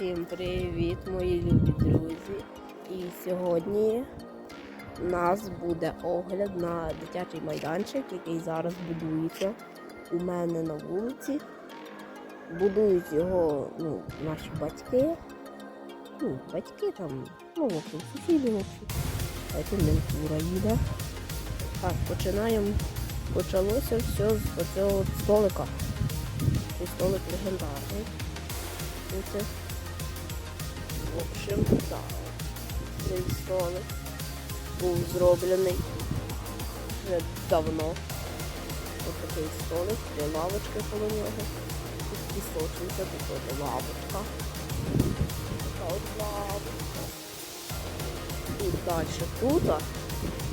Всім привіт, мої любі друзі! І сьогодні у нас буде огляд на дитячий майданчик, який зараз будується у мене на вулиці. Будують його ну, наші батьки. Ну, батьки там, ну, в общем, сусіди, в общем. А їде. Так, починаємо. Почалося все з оцього столика. Цей столик легендарний. Оце. В общем, так. Цей столик був зроблений вже давно. Ось такий столик, три лавочки коло нього. Тут пісочниця, тут от лавочка. Така от лавочка. І далі тут,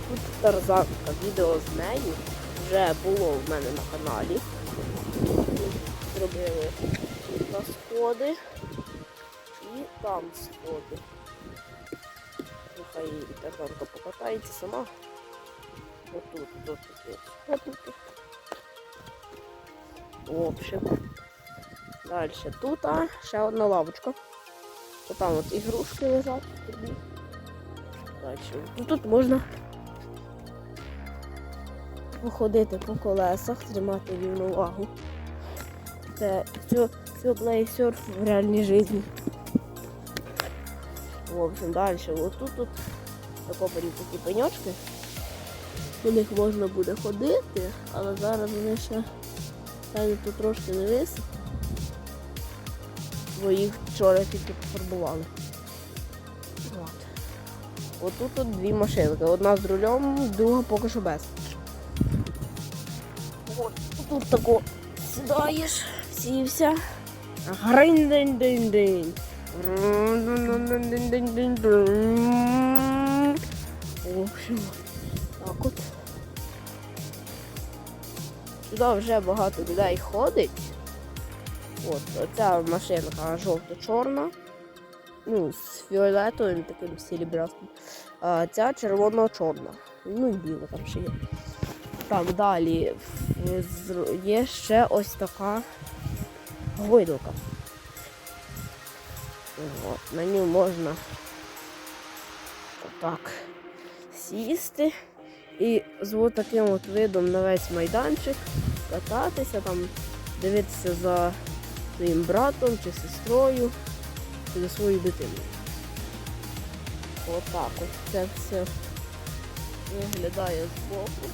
тут тарзанка, відео з нею вже було в мене на каналі. Зробили на сходи і там сходи. Нехай тарзанка покатається сама. Отут, тут такі сходники. В общем. Далі тут а, ще одна лавочка. То там от ігрушки лежать. Далі. Ну, тут можна походити по колесах, тримати рівновагу. Це все, все плей-серф в реальній житті. В общем, далі. Ось тут, тут закопані такі пеньочки. По них можна буде ходити, але зараз вони ще тут трошки не висить, бо їх вчора тільки пофарбували. От. Отут тут дві машинки. Одна з рулем, друга поки що без. От тут тако сідаєш, сівся. гринь день день день В так от. Сюди вже багато людей ходить. От, оця машинка жовто-чорна. Ну, з фіолетовим таким серебрястим. А ця червоно-чорна. Ну і біла там ще є. Так, далі є ще ось така гойдалка. От, на ній можна так сісти і з от таким от видом на весь майданчик кататися, там, дивитися за своїм братом чи сестрою, чи за своєю дитиною. Отак от це все виглядає збоку.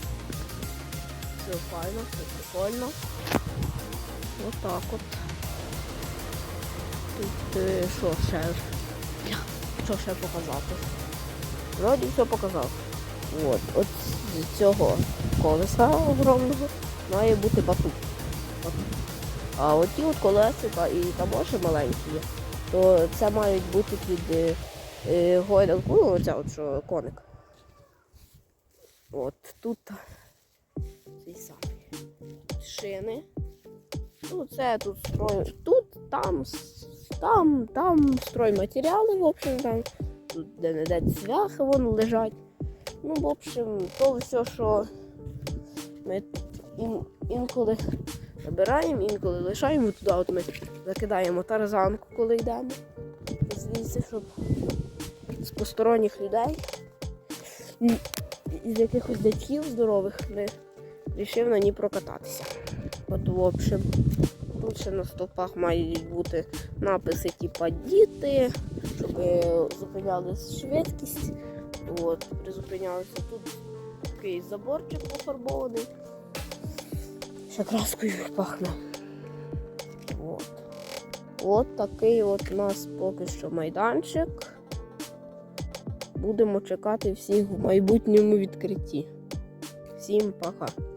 Все файно, все прикольно. Отак от. Тут е, що ще? Що ще показати? Вроді все показав. От, от з цього колеса огромного має бути батут. А от ті от колесика і там ще маленькі є, то це мають бути під е, е, гойдалку, ну оця от що коник. От тут цей самий шини. Ну, це тут строй. Тут, там, там, там стройматеріали, в общем, там. Тут де-не-де цвяхи вон лежать. Ну, в общем, то все, що ми ін, інколи набираємо, інколи лишаємо туди, от ми закидаємо тарзанку, коли йдемо. Звідси, щоб з посторонніх людей, із якихось дядьків здорових ми вирішив на ній прокататися. От, в общем, тут ще на стовпах мають бути написи, типа діти, щоб зупиняли швидкість. От, призупинялися. Тут такий заборчик пофарбований. Ще краскою пахне. От. От такий от у нас поки що майданчик. Будемо чекати всіх в майбутньому відкритті. Всім пока!